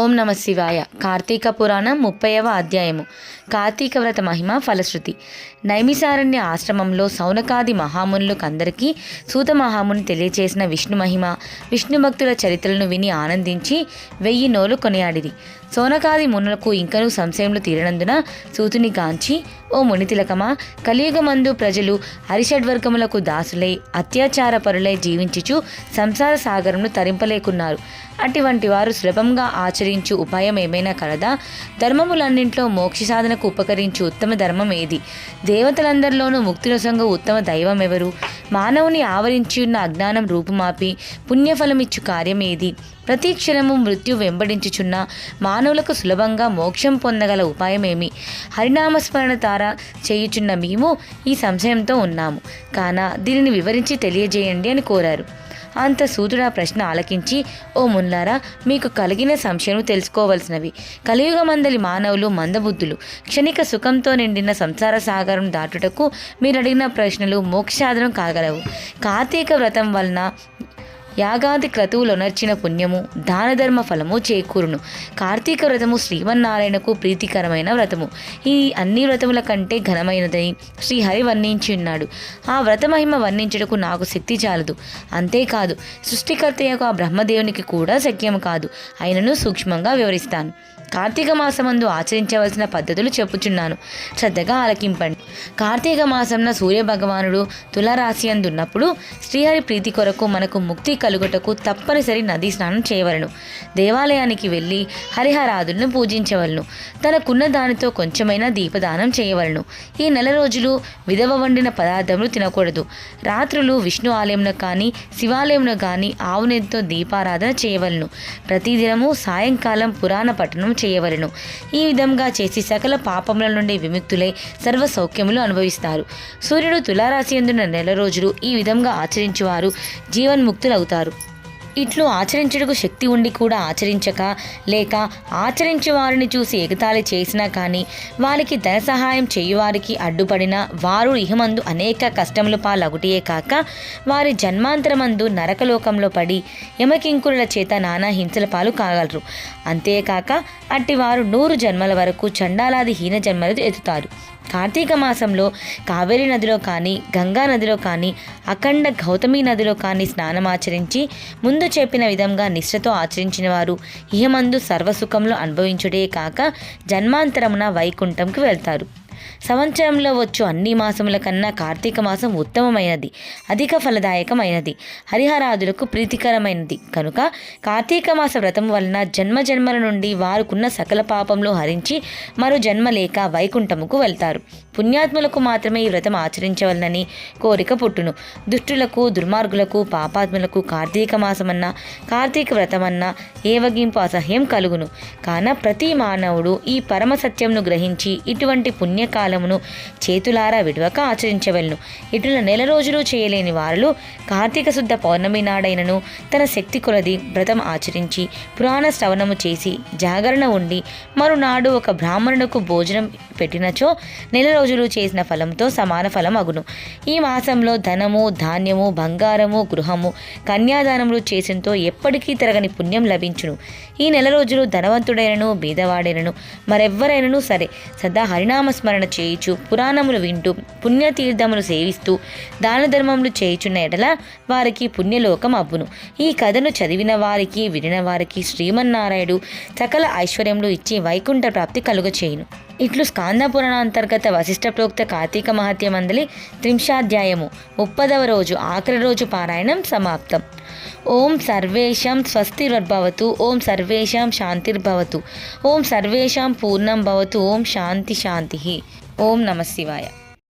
ఓం నమ శివాయ. కార్తీక పురాణం ముప్పైవ అధ్యాయము. కార్తీక వ్రత మహిమ ఫలశ్రుతి. నైమిసారణ్య ఆశ్రమంలో సౌనకాది మహామునులకు అందరికీ సూత మహాముని తెలియచేసిన విష్ణు మహిమ విష్ణు భక్తుల చరిత్రలను విని ఆనందించి వెయ్యి నోలు కొనియాడిది సౌనకాది మునులకు ఇంకనూ సంశయములు తీరినందున సూతుని గాంచి ఓ మునితిలకమా కలియుగమందు ప్రజలు హరిషడ్వర్గములకు దాసులై అత్యాచార పరులై జీవించుచు సంసార సాగరంను తరింపలేకున్నారు. అటువంటి వారు సులభంగా ఆచరించు ఉపాయం ఏమైనా కలదా? ధర్మములన్నింట్లో మోక్ష సాధనకు ఉపకరించు ఉత్తమ ధర్మం ఏది? దేవతలందరిలోనూ ముక్తిరసంగా ఉత్తమ దైవం ఎవరు మానవుని ఆవరించి ఉన్న అజ్ఞానం రూపుమాపి పుణ్యఫలమిచ్చు కార్యమేది. ప్రతి క్షణము మృత్యు వెంబడించుచున్న మానవులకు సులభంగా మోక్షం పొందగల ఉపాయమేమి? హరినామస్మరణ తార చేయుచున్న మేము ఈ సంశయంతో ఉన్నాము. కాన దీనిని వివరించి తెలియజేయండి అని కోరారు. అంత సూతుడు ఆ ప్రశ్న ఆలకించి ఓ మున్నారా మీకు కలిగిన సంశయం తెలుసుకోవలసినవి. కలియుగమందలి మానవులు మందబుద్ధులు. క్షణిక సుఖంతో నిండిన సంసార సాగరం దాటుటకు మీరు అడిగిన ప్రశ్నలు మోక్షాదనం కాగలవు. కార్తీక వ్రతం వలన యాగాది క్రతువులొనర్చిన పుణ్యము దానధర్మ ఫలము చేకూరును. కార్తీక వ్రతము శ్రీమన్నారాయణకు ప్రీతికరమైన వ్రతము. ఈ అన్ని వ్రతముల కంటే ఘనమైనదని శ్రీహరి వర్ణించి ఉన్నాడు ఆ వ్రత మహిమ వర్ణించుటకు నాకు శక్తి చాలదు. అంతేకాదు సృష్టికర్త యొక్క ఆ బ్రహ్మదేవునికి కూడా శక్యం కాదు. ఆయనను సూక్ష్మంగా వివరిస్తాను. కార్తీక మాసమందు ఆచరించవలసిన పద్ధతులు చెప్పుచున్నాను. శ్రద్ధగా ఆలకింపండి. కార్తీక మాసంన సూర్య భగవానుడు తులరాశి అందున్నప్పుడు శ్రీహరి ప్రీతి కొరకు మనకు ముక్తి కలుగుటకు తప్పనిసరి నదీ స్నానం చేయవలను. దేవాలయానికి వెళ్ళి హరిహరాదులను పూజించవలను. తనకున్న దానితో కొంచెమైనా దీపదానం చేయవలను. ఈ నెల రోజులు విధవ వండిన పదార్థములు తినకూడదు. రాత్రులు విష్ణు ఆలయంలో కానీ శివాలయంలో కానీ ఆవు దీపారాధన చేయవలను. ప్రతిదినము సాయంకాలం పురాణ పఠనం చేయవలను. ఈ విధంగా చేసి సకల పాపముల నుండి విముక్తులై సర్వ సౌఖ్యములు అనుభవిస్తారు. సూర్యుడు తులారాశి ఎందున్న నెల రోజులు ఈ విధంగా ఆచరించువారు. జీవన్ముక్తులవుతారు. ఇట్లు ఆచరించుటకు శక్తి ఉండి కూడా ఆచరించక లేక ఆచరించే వారిని చూసి ఎగతాళి చేసినా కానీ వారికి ధన సహాయం చేయువారికి అడ్డుపడిన వారు ఇహమందు అనేక కష్టములు పాలగుటియే కాక వారి జన్మాంతరమందు నరకలోకంలో పడి యమకింకురుల చేత నానా హింసల పాలు కాగలరు. అంతేకాక అట్టి వారు నూరు జన్మల వరకు చండాలాది హీన జన్మలు ఎత్తుతారు. కార్తీక మాసంలో కావేరీ నదిలో కానీ గంగా నదిలో కానీ అఖండ గౌతమి నదిలో కానీ స్నానమాచరించి ముందు చెప్పిన విధంగా నిష్ఠతో ఆచరించిన వారు ఇహమందు సర్వసుఖంలో అనుభవించుడే కాక జన్మాంతరమున వైకుంఠంకి వెళ్తారు. సంవత్సరంలో వచ్చు అన్ని మాసముల కన్నా కార్తీక మాసం ఉత్తమమైనది అధిక ఫలదాయకమైనది హరిహరాదులకు ప్రీతికరమైనది. కనుక కార్తీక మాస వ్రతం వలన జన్మ జన్మల నుండి వారుకున్న సకల పాపంలో హరించి మరో జన్మ లేక వైకుంఠముకు వెళ్తారు. పుణ్యాత్ములకు మాత్రమే ఈ వ్రతం ఆచరించవలనని కోరిక పుట్టును. దుష్టులకు దుర్మార్గులకు పాపాత్ములకు కార్తీక మాసమన్నా కార్తీక వ్రతమన్నా ఏవగింపు అసహ్యం కలుగును. కాన ప్రతి మానవుడు ఈ పరమ సత్యంను గ్రహించి ఇటువంటి పుణ్య పుణ్యకాలమును చేతులారా విడవక ఆచరించవలను. ఇటుల నెల రోజులు చేయలేని వారులు కార్తీక శుద్ధ పౌర్ణమి నాడైనను తన శక్తి కొలది వ్రతం ఆచరించి పురాణ శ్రవణము చేసి జాగరణ ఉండి మరునాడు ఒక బ్రాహ్మణుకు భోజనం పెట్టినచో నెల రోజులు చేసిన ఫలంతో సమాన ఫలం అగును ఈ మాసంలో ధనము ధాన్యము బంగారము గృహము కన్యాదానములు చేసినతో ఎప్పటికీ తిరగని పుణ్యం లభించును. ఈ నెల రోజులు ధనవంతుడైనను బీదవాడైనను మరెవ్వరైనను సరే సదా హరినామస్మరణ చేయుచు పురాణములు వింటూ పుణ్యతీర్థములు సేవిస్తూ దాన ధర్మములు చేయుచున్న ఎడల వారికి పుణ్యలోకం అవ్వును. ఈ కథను చదివిన వారికి వినిన వారికి శ్రీమన్నారాయుడు సకల ఐశ్వర్యములు ఇచ్చి వైకుంఠ ప్రాప్తి కలుగచేయును. ఇట్లు స్కాంద పురాణ అంతర్గత వశిష్ట ప్రోక్త కార్తీక మహత్యమందలి త్రింశాధ్యాయము ముప్పదవ రోజు ఆఖరి రోజు పారాయణం సమాప్తం. ఓం సర్వేషాం స్వస్తిర్భవతు ఓం సర్వేషాం శాంతిర్భవతు ఓం సర్వేషాం పూర్ణం భవతు ఓం శాంతి శాంతి. ఓం నమ శివాయ.